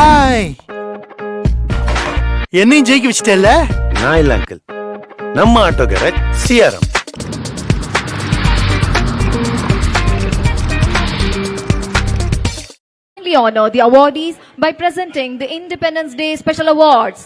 Hi என்னையும் ஜெயிக்க வச்சிட்டல்ல? நான் இல்ல அங்கிள் நம்ம auto carrot CRM honor the awardees by presenting the Independence Day Special Awards.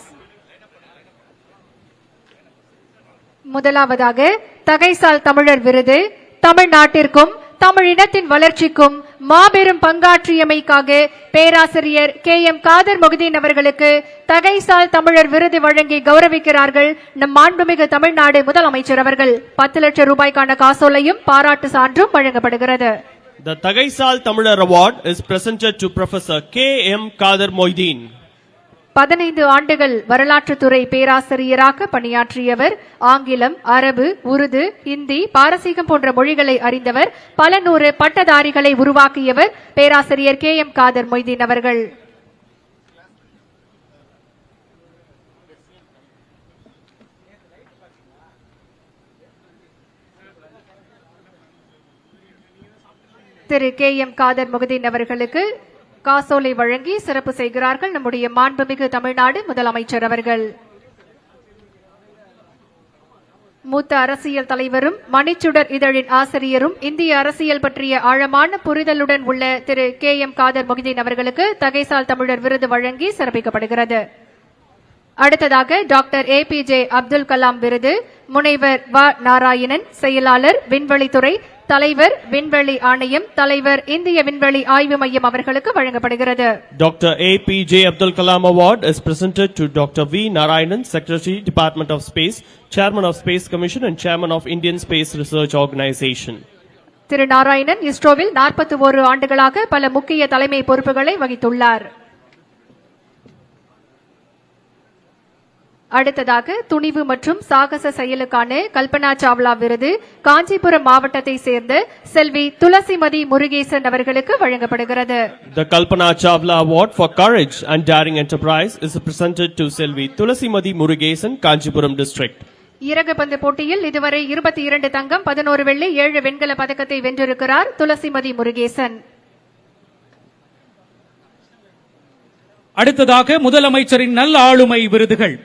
முதலாவதாக தகைசால் தமிழர் விருது தமிழ்நாட்டிற்கும் தமிழ் இனத்தின் வளர்ச்சிக்கும் மாபெரும் பங்காற்றியமைக்காக பேராசிரியர் கே எம் காதர் மொஹிதீன் அவர்களுக்கு தகைசால் தமிழர் விருது வழங்கி கௌரவிக்கிறார்கள் நம் மாண்புமிகு தமிழ்நாடு முதலமைச்சர் அவர்கள் பத்து லட்சம் ரூபாய்க்கான காசோலையும் பாராட்டு சான்றும் வழங்கப்படுகிறது The Tagaisal Tamil Award is presented to Professor K. M. Kadir Moideen. பதினைந்து ஆண்டுகள் வரலாற்றுத்துறை பேராசிரியராக பணியாற்றியவர் ஆங்கிலம் அரபு உருது இந்தி பாரசீகம் போன்ற மொழிகளை அறிந்தவர் பல நூறு பட்டதாரிகளை உருவாக்கியவர் பேராசிரியர் கே எம் காதர் மொய்தீன் அவர்கள். திரு கே எம் காதர் முகதீன் அவர்களுக்கு காசோலை வழங்கி சிறப்பு செய்கிறார்கள் நம்முடைய மாண்புமிகு தமிழ்நாடு முதலமைச்சர் அவர்கள். மூத்த அரசியல் தலைவரும் மணிச்சுடர் இதழின் ஆசிரியரும் இந்திய அரசியல் பற்றிய ஆழமான புரிதலுடன் உள்ள திரு கே எம் காதர் மொஹிதீன் அவர்களுக்கு தகைசால் தமிழர் விருது வழங்கி சிறப்பிக்கப்படுகிறது. அடுத்ததாக doctor A P J Abdul Kalam விருது முனைவர் வ. நாராயணன் செயலாளர் விண்வெளித்துறை தலைவர் விண்வெளி ஆணையம் தலைவர் இந்திய விண்வெளி ஆய்வு மையம் அவர்களுக்கு வழங்கப்படுகிறது Dr. A. P. J. Abdul Kalam Award is presented to Dr. V. Narayanan, Secretary, Department of Space, Chairman of Space Commission and Chairman of Indian Space Research Organization. திரு நாராயணன் இஸ்ரோவில் நாற்பத்தி ஒரு ஆண்டுகளாக பல முக்கிய தலைமை பொறுப்புகளை வகித்துள்ளார் அடுத்ததாக துணிவு மற்றும் சாகச செயலுக்கான கல்பனா சாவ்லா விருது காஞ்சிபுரம் மாவட்டத்தை சேர்ந்த செல்வி துளசிமதி முருகேசன் அவர்களுக்கு வழங்கப்படுகிறது. The Kalpana Chawla Award for Courage and Daring Enterprise is presented to Selvi Tulasimadi Murugesan, Kanchipuram District. இறகுபந்து போட்டியில் இதுவரை இருபத்தி இரண்டு தங்கம் பதினோரு வெள்ளி ஏழு வெண்கல பதக்கத்தை வென்றிருக்கிறார் துளசிமதி முருகேசன். அடுத்ததாக முதலமைச்சரின் நல் ஆளுமை விருதுகள்.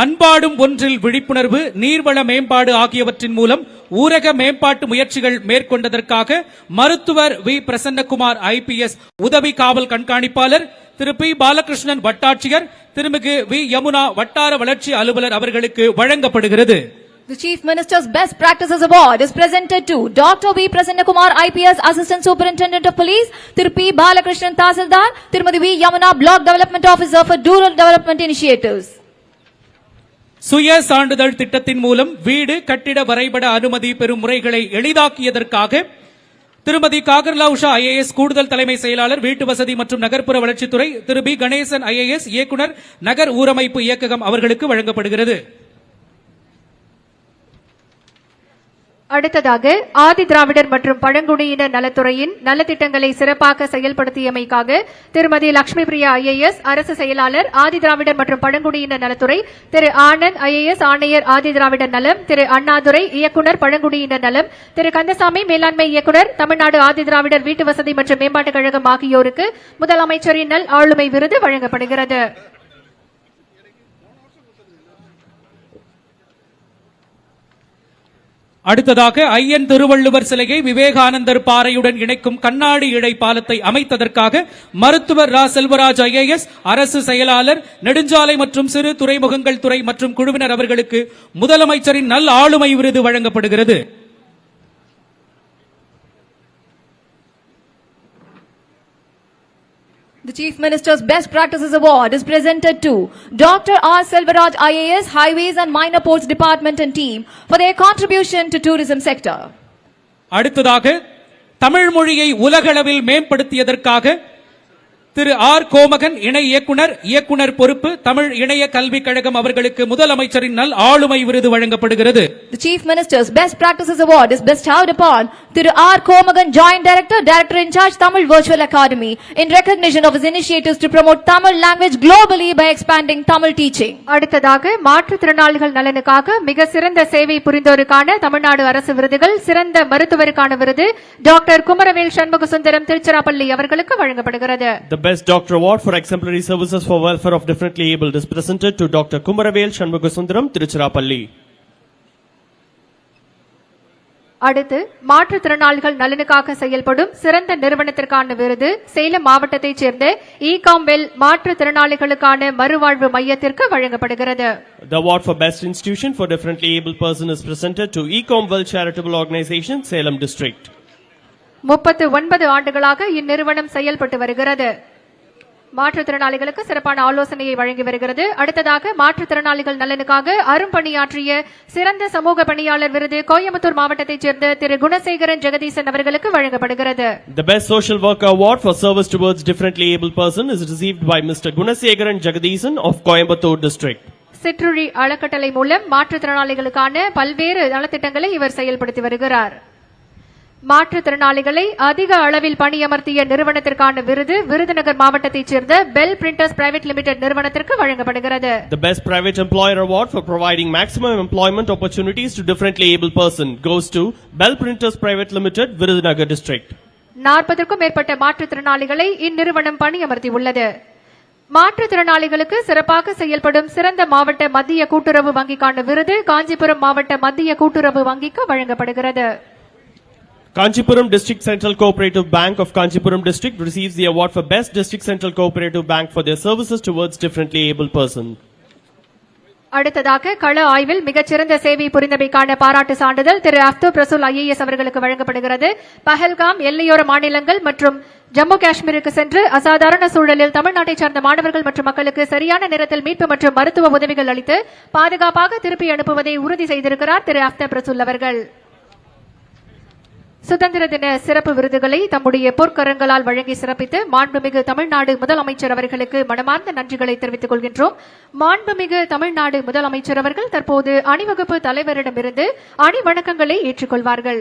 அன்பாடும் ஒன்றில் விழிப்புணர்வு நீர்வள மேம்பாடு ஆகியவற்றின் மூலம் ஊரக மேம்பாட்டு முயற்சிகள் மேற்கொண்டதற்காக மருத்துவர் வி பிரசன்னகுமார் ஐபிஎஸ் உதவி காவல் கண்காணிப்பாளர் திரு பி பாலகிருஷ்ணன் வட்டாட்சியர் திருமிகு வி யமுனா வட்டார வளர்ச்சி அலுவலர் அவர்களுக்கு வழங்கப்படுகிறது The Chief Minister's Best Practices Award is presented to Dr. V. Prasannakumar, IPS Assistant Superintendent of Police, Thiru P. Balakrishnan Tasildar, Tirumadi V. Yamuna, Block Development Officer for Rural Development Initiatives. சுய சான்றிதழ் திட்டத்தின் மூலம் வீடு கட்டிட வரைபட அனுமதி பெறும் முறைகளை எளிதாக்கியதற்காக திருமதி காகர்லாவுஷா ஐஏஎஸ் கூடுதல் தலைமை செயலாளர் வீட்டு வசதி மற்றும் நகர்ப்புற வளர்ச்சித்துறை திரு பி கணேசன் ஐஏஎஸ் இயக்குனர் நகர் ஊரமைப்பு இயக்ககம் அவர்களுக்கு வழங்கப்படுகிறது. அடுத்ததாக ஆதி திராவிடர் மற்றும் பழங்குடியினர் நலத்துறையின் நலத்திட்டங்களை சிறப்பாக செயல்படுத்தியமைக்காக திருமதி லட்சுமி பிரியா ஐஏஎஸ் அரசு செயலாளர் ஆதி திராவிடர் மற்றும் பழங்குடியினர் நலத்துறை திரு ஆனந்த் ஐஏஎஸ் ஆணையர் ஆதி திராவிடர் நலம் திரு அண்ணாதுரை இயக்குனர் பழங்குடியினர் நலம் திரு கந்தசாமி மேலாண்மை இயக்குனர் தமிழ்நாடு ஆதி திராவிடர் வீட்டு வசதி மற்றும் மேம்பாட்டுக் கழகம் ஆகியோருக்கு முதலமைச்சரின் நல் ஆளுமை விருது வழங்கப்படுகிறது. அடுத்ததாக ஐயன் திருவள்ளுவர் சிலையை விவேகானந்தர் பாறையுடன் இணைக்கும் கண்ணாடி இழை பாலத்தை அமைத்ததற்காக மருத்துவர் ரா. செல்வராஜ் ஐஏஎஸ் அரசு செயலாளர் நெடுஞ்சாலை மற்றும் சிறு துறைமுகங்கள் துறை மற்றும் குழுவினர் அவர்களுக்கு முதலமைச்சரின் நல் ஆளுமை விருது வழங்கப்படுகிறது. The Chief Minister's Best Practices Award is presented to Dr. R. Selvaraj IAS, Highways and Minor Ports Department and team for their contribution to tourism sector. அடுத்ததாக தமிழ் மொழியை உலகளவில் மேம்படுத்தியதற்காக திரு ஆர் கோமகன் இணை இயக்குனர் இயக்குனர் பொறுப்பு தமிழ் இணைய கல்விக் கழகம் அவர்களுக்கு முதலமைச்சரின் நல் ஆளுமை விருது வழங்கப்படுகிறது The Chief Minister's Best Practices Award is bestowed upon Thiru R. Komagan, Joint Director, Director in Charge, Tamil Virtual Academy, in recognition of his initiatives to promote Tamil language globally by expanding Tamil teaching. அடுத்ததாக மாற்றுத்திறனாளிகள் நலனுக்காக மிக சிறந்த சேவை புரிந்தோருக்கான தமிழ்நாடு அரசு விருதுகள் சிறந்த மருத்துவருக்கான விருது டாக்டர் குமரவேல் சண்முக சுந்தரம் திருச்சிராப்பள்ளி அவர்களுக்கு வழங்கப்படுகிறது Best Doctor Award for Exemplary Services for Welfare of Differently Abled is presented to Dr. Kumaravel Shanmugasundaram, Tiruchirappalli. அடுத்து மாற்றுத்திறனாளிகள் நலனுக்காக செயல்படும் சிறந்த நிறுவனத்திற்கான விருது சேலம் மாவட்டத்தைச் சேர்ந்த இகாம்வெல் மாற்றுத்திறனாளிகளுக்கான மறுவாழ்வு மையத்திற்கு வழங்கப்படுகிறது The award for Best Institution for Differently Abled Person is presented to Ecomwell Charitable Organization, Salem District. முப்பத்து ஒன்பது ஆண்டுகளாக இந்நிறுவனம் செயல்பட்டு வருகிறது மாற்றுத்திறனாளிகளுக்கு சிறப்பான ஆலோசனையை வழங்கி வருகிறது அடுத்ததாக மாற்றுத்திறனாளிகள் நலனுக்காக அரும்பணியாற்றிய சிறந்த சமூக பணியாளர் விருது கோயம்புத்தூர் மாவட்டத்தைச் சேர்ந்த திரு குணசேகரன் ஜெகதீசன் அவர்களுக்கு வழங்கப்படுகிறது The Best Social Worker Award for Service Towards Differently Abled Person is received by Mr. Gunasegaran Jagadisan of Coimbatore District. சிற்றுழி அறக்கட்டளை மூலம் மாற்றுத்திறனாளிகளுக்கான பல்வேறு நலத்திட்டங்களை இவர் செயல்படுத்தி வருகிறார் மாற்றுத்திறனாளிகளை அதிக அளவில் பணியமர்த்திய நிறுவனத்திற்கான விருது விருதுநகர் மாவட்டத்தைச் சேர்ந்த பெல் பிரிண்டர்ஸ் பிரைவேட் லிமிடெட் நிறுவனத்திற்கு வழங்கப்படுகிறது. The Best Private Employer Award for providing maximum employment opportunities to differently abled person goes to Bell Printers Private Limited, Virudhunagar District. நாற்பதற்கும் மேற்பட்ட மாற்றுத்திறனாளிகளை இந்நிறுவனம் பணியமர்த்தியுள்ளது. மாற்றுத்திறனாளிகளுக்கு சிறப்பாக செயல்படும் சிறந்த மாவட்ட மத்திய கூட்டுறவு வங்கிக்கான விருது காஞ்சிபுரம் மாவட்ட மத்திய கூட்டுறவு வங்கிக்கு வழங்கப்படுகிறது. Kanchipuram District Central Cooperative Bank of Kanchipuram District receives the award for Best District Central Cooperative Bank for their services towards differently abled person. அடுத்ததாக கள ஆய்வில் மிகச்சிறந்த சேவை புரிந்தமைக்கான பாராட்டு சான்றிதழ் திரு அப்து பிரசுல் ஐஏஎஸ் அவர்களுக்கு வழங்கப்படுகிறது பஹல்காம் எல்லையோர மாநிலங்கள் மற்றும் ஜம்மு காஷ்மீருக்கு சென்று அசாதாரண சூழலில் தமிழ்நாட்டைச் சார்ந்த மாணவர்கள் மற்றும் மக்களுக்கு சரியான நேரத்தில் மீட்பு மற்றும் மருத்துவ உதவிகள் அளித்து பாதுகாப்பாக திருப்பி அனுப்புவதை உறுதி செய்திருக்கிறார் திரு அப்த பிரசுல் அவர்கள் சுதந்திர தின சிறப்பு விருதுகளை தம்முடைய பொற்கரங்களால் வழங்கி சிறப்பித்து மாண்புமிகு தமிழ்நாடு முதலமைச்சர் அவர்களுக்கு மனமார்ந்த நன்றிகளை தெரிவித்துக் கொள்கின்றோம். மாண்புமிகு தமிழ்நாடு முதலமைச்சர் அவர்கள் தற்போது அணிவகுப்பு தலைவரிடமிருந்து அணிவணக்கங்களை ஏற்றுக்கொள்வார்கள்.